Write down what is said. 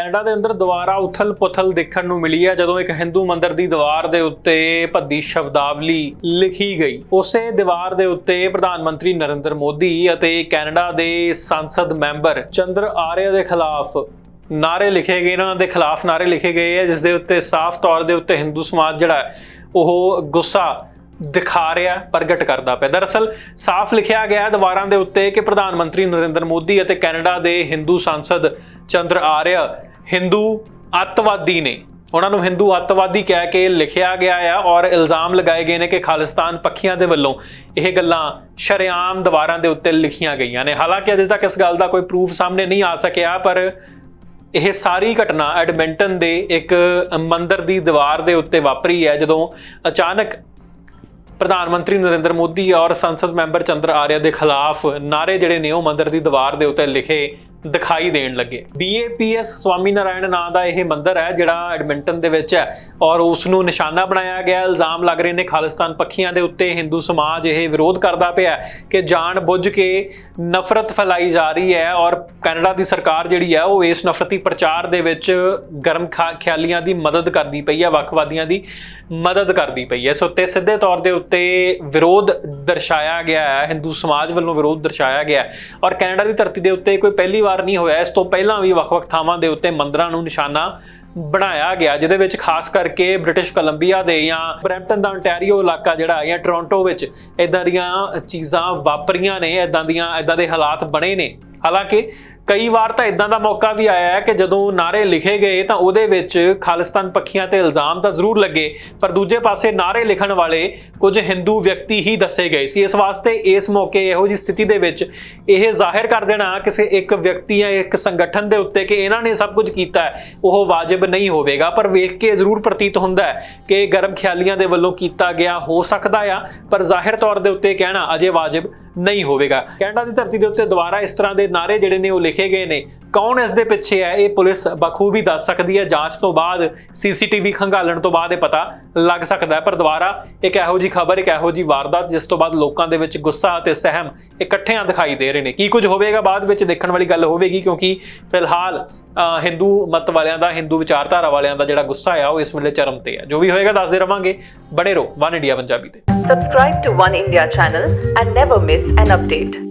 Canada ਦੇ ਅੰਦਰ ਦੁਬਾਰਾ ਉਥਲ-ਪੁਥਲ ਦੇਖਣ ਨੂੰ ਮਿਲੀ ਹੈ, ਜਦੋਂ ਇੱਕ ਹਿੰਦੂ ਮੰਦਿਰ ਦੀ ਦੀਵਾਰ ਦੇ ਉੱਤੇ ਭੱਦੀ ਸ਼ਬਦਾਵਲੀ ਲਿਖੀ ਗਈ। ਉਸੇ ਦੀਵਾਰ ਦੇ ਉੱਤੇ ਪ੍ਰਧਾਨ ਮੰਤਰੀ ਨਰਿੰਦਰ ਮੋਦੀ ਅਤੇ ਕੈਨੇਡਾ ਦੇ ਸੰਸਦ ਮੈਂਬਰ ਚੰਦਰ ਆਰਿਆ ਦੇ ਖਿਲਾਫ ਨਾਰੇ ਲਿਖੇ ਗਏ। ਇਹਨਾਂ ਦੇ ਖਿਲਾਫ ਨਾਰੇ ਲਿਖੇ ਗਏ ਹੈ, ਜਿਸ ਦੇ ਉੱਤੇ ਸਾਫ਼ ਤੌਰ ਦੇ ਉੱਤੇ ਹਿੰਦੂ ਸਮਾਜ ਜਿਹੜਾ ਉਹ ਗੁੱਸਾ ਦਿਖਾ ਰਿਹਾ ਪ੍ਰਗਟ ਕਰਦਾ ਪਿਆ। ਦਰਅਸਲ ਸਾਫ਼ ਲਿਖਿਆ ਗਿਆ ਹੈ ਦੀਵਾਰਾਂ ਦੇ ਉੱਤੇ ਕਿ ਪ੍ਰਧਾਨ ਮੰਤਰੀ ਨਰਿੰਦਰ ਮੋਦੀ ਅਤੇ ਕੈਨੇਡਾ ਦੇ ਹਿੰਦੂ ਸੰਸਦ ਚੰਦਰ ਆਰਿਆ ਹਿੰਦੂ ਅੱਤਵਾਦੀ ਨੇ। ਉਹਨਾਂ ਨੂੰ ਹਿੰਦੂ ਅੱਤਵਾਦੀ ਕਹਿ ਕੇ ਲਿਖਿਆ ਗਿਆ ਆ ਔਰ ਇਲਜ਼ਾਮ ਲਗਾਏ ਗਏ ਨੇ ਕਿ ਖਾਲਿਸਤਾਨ ਪੱਖੀਆਂ ਦੇ ਵੱਲੋਂ ਇਹ ਗੱਲਾਂ ਸ਼ਰੇਆਮ ਦੀਵਾਰਾਂ ਦੇ ਉੱਤੇ ਲਿਖੀਆਂ ਗਈਆਂ ਨੇ। ਹਾਲਾਂਕਿ ਅਜੇ ਤੱਕ ਇਸ ਗੱਲ ਦਾ ਕੋਈ ਪ੍ਰੂਫ ਸਾਹਮਣੇ ਨਹੀਂ ਆ ਸਕਿਆ, ਪਰ ਇਹ ਸਾਰੀ ਘਟਨਾ ਐਡਮਿੰਟਨ ਦੇ ਇੱਕ ਮੰਦਰ ਦੀ ਦੀਵਾਰ ਦੇ ਉੱਤੇ ਵਾਪਰੀ ਹੈ, ਜਦੋਂ ਅਚਾਨਕ ਪ੍ਰਧਾਨ ਮੰਤਰੀ ਨਰਿੰਦਰ ਮੋਦੀ ਔਰ ਸੰਸਦ ਮੈਂਬਰ ਚੰਦਰ ਆਰਿਆ ਦੇ ਖਿਲਾਫ ਨਾਰੇ ਜਿਹੜੇ ਨੇ ਉਹ ਮੰਦਰ ਦੀ ਦੀਵਾਰ ਦੇ ਉੱਤੇ ਲਿਖੇ ਦਿਖਾਈ ਦੇਣ ਲੱਗੇ। BAPS ਸਵਾਮੀ ਨਾਰਾਇਣ ਨਾਂ ਦਾ ਇਹ ਮੰਦਿਰ ਹੈ, ਜਿਹੜਾ ਐਡਮਿੰਟਨ ਦੇ ਵਿੱਚ ਹੈ ਔਰ ਉਸ ਨੂੰ ਨਿਸ਼ਾਨਾ ਬਣਾਇਆ ਗਿਆ ਇਲਜ਼ਾਮ ਲੱਗ ਰਹੇ ਨੇ ਖਾਲਿਸਤਾਨ ਪੱਖੀਆਂ ਦੇ ਉੱਤੇ। ਹਿੰਦੂ ਸਮਾਜ ਇਹ ਵਿਰੋਧ ਕਰਦਾ ਪਿਆ ਕਿ ਜਾਣ ਬੁੱਝ ਕੇ ਨਫ਼ਰਤ ਫੈਲਾਈ ਜਾ ਰਹੀ ਹੈ ਔਰ ਕੈਨੇਡਾ ਦੀ ਸਰਕਾਰ ਜਿਹੜੀ ਹੈ, ਉਹ ਇਸ ਨਫ਼ਰਤੀ ਪ੍ਰਚਾਰ ਦੇ ਵਿੱਚ ਗਰਮ ਖਾ- ਖਿਆਲੀਆਂ ਦੀ ਮਦਦ ਕਰਦੀ ਪਈ ਹੈ, ਵੱਖਵਾਦੀਆਂ ਦੀ ਮਦਦ ਕਰਦੀ ਪਈ ਹੈ। ਸੋ ਤੇ ਸਿੱਧੇ ਤੌਰ ਦੇ ਉੱਤੇ ਵਿਰੋਧ ਦਰਸਾਇਆ ਗਿਆ ਹੈ, ਹਿੰਦੂ ਸਮਾਜ ਵੱਲੋਂ ਵਿਰੋਧ ਦਰਸਾਇਆ ਗਿਆ ਔਰ ਕੈਨੇਡਾ ਦੀ ਧਰਤੀ ਦੇ ਉੱਤੇ ਕੋਈ ਪਹਿਲੀ ਵਾਰ ਨਹੀਂ ਹੋਇਆ। ਇਸ ਤੋਂ ਪਹਿਲਾਂ ਵੀ ਵੱਖ-ਵੱਖ ਥਾਵਾਂ ਦੇ ਉੱਤੇ ਮੰਦਰਾਂ ਨੂੰ ਨਿਸ਼ਾਨਾ ਬਣਾਇਆ ਗਿਆ, ਜਿਹਦੇ ਵਿੱਚ ਖਾਸ ਕਰਕੇ ਬ੍ਰਿਟਿਸ਼ ਕੋਲੰਬੀਆ ਦੇ ਜਾਂ ਬਰੈਂਪਟਨ ਦਾ ontario ਇਲਾਕਾ ਜਿਹੜਾ ਜਾਂ ਟੋਰਾਂਟੋ ਵਿੱਚ ਇਦਾਂ ਦੀਆਂ ਚੀਜ਼ਾਂ ਵਾਪਰੀਆਂ ਨੇ ਇਦਾਂ ਦੀਆਂ ਇਦਾਂ ਦੇ ਹਾਲਾਤ ਬਣੇ ਨੇ। ਹਾਲਾਂਕਿ ਕਈ ਵਾਰ ਤਾਂ ਇਦਾਂ ਦਾ ਮੌਕਾ ਵੀ ਆਇਆ ਹੈ ਕਿ ਜਦੋਂ ਨਾਰੇ ਲਿਖੇ ਗਏ ਤਾਂ ਉਹਦੇ ਵਿੱਚ ਖਾਲਿਸਤਾਨ ਪੱਖੀਆਂ ਤੇ ਇਲਜ਼ਾਮ ਤਾਂ ਜ਼ਰੂਰ ਲੱਗੇ, ਪਰ ਦੂਜੇ ਪਾਸੇ ਨਾਰੇ ਲਿਖਣ ਵਾਲੇ ਕੁਝ ਹਿੰਦੂ ਵਿਅਕਤੀ ਹੀ ਦੱਸੇ ਗਏ ਸੀ। ਇਸ ਵਾਸਤੇ ਇਸ ਮੌਕੇ ਇਹੋ ਜੀ ਸਥਿਤੀ ਦੇ ਵਿੱਚ ਇਹ ਜ਼ਾਹਿਰ ਕਰ ਦੇਣਾ ਕਿਸੇ ਇੱਕ ਵਿਅਕਤੀ ਜਾਂ ਇੱਕ ਸੰਗਠਨ ਦੇ ਉੱਤੇ ਕਿ ਇਹਨਾਂ ਨੇ ਸਭ ਕੁਝ ਕੀਤਾ ਹੈ, ਉਹ ਵਾਜਬ ਨਹੀਂ ਹੋਵੇਗਾ। ਪਰ ਵੇਖ ਕੇ ਜ਼ਰੂਰ ਪ੍ਰਤੀਤ ਹੁੰਦਾ ਹੈ ਕਿ ਗਰਮ ਖਿਆਲੀਆਂ ਦੇ ਵੱਲੋਂ ਕੀਤਾ ਗਿਆ ਹੋ ਸਕਦਾ ਆ, ਪਰ ਜ਼ਾਹਿਰ ਤੌਰ ਦੇ ਉੱਤੇ ਕਹਿਣਾ ਅਜੇ ਵਾਜਬ ਨਹੀਂ ਹੋਵੇਗਾ। ਕੈਨੇਡਾ ਦੀ ਧਰਤੀ ਦੇ ਉੱਤੇ ਦੁਬਾਰਾ ਇਸ ਤਰ੍ਹਾਂ ਦੇ ਨਾਰੇ ਜਿਹੜੇ ਨੇ ਉਹ ਲਿਖੇ ਗਏ ਨੇ। ਕੌਣ ਇਸ ਦੇ ਪਿੱਛੇ ਹੈ? ਇਹ ਪੁਲਿਸ ਬਖੂਬੀ ਦੱਸ ਸਕਦੀ ਹੈ। ਜਾਂਚ ਤੋਂ ਬਾਅਦ ਸੀਸੀਟੀਵੀ ਖੰਗਾਲਣ ਤੋਂ ਬਾਅਦ ਇਹ ਪਤਾ ਲੱਗ ਸਕਦਾ ਹੈ। ਪਰ ਦੁਬਾਰਾ ਇੱਕ ਇਹੋ ਜੀ ਖਬਰ, ਇੱਕ ਇਹੋ ਜੀ ਵਾਰਦਾਤ ਜਿਸ ਤੋਂ ਬਾਅਦ ਲੋਕਾਂ ਦੇ ਵਿੱਚ ਗੁੱਸਾ ਅਤੇ ਸਹਿਮ ਇਕੱਠਿਆਂ ਦਿਖਾਈ ਦੇ ਰਹੇ ਨੇ। ਕੀ ਕੁਝ ਹੋਵੇਗਾ ਬਾਅਦ ਵਿੱਚ ਦੇਖਣ ਵਾਲੀ ਗੱਲ ਹੋਵੇਗੀ ਕਿਉਂਕਿ ਫਿਲਹਾਲ ਹਿੰਦੂ ਮਤ ਵਾਲਿਆਂ ਦਾ, ਹਿੰਦੂ ਵਿਚਾਰਧਾਰਾ ਵਾਲਿਆਂ ਦਾ ਜਿਹੜਾ ਗੁੱਸਾ ਆ, ਉਹ ਇਸ ਵੇਲੇ ਚਰਮ ਤੇ ਹੈ ਜੋ ਵੀ ਹੋਏਗਾ ਦੱਸਦੇ ਰਵਾਂਗੇ। ਬਣੇ ਰਹੋ ਵਨ ਇੰਡੀਆ ਪੰਜਾਬੀ ਤੇ। Subscribe to One India channel and never miss an update.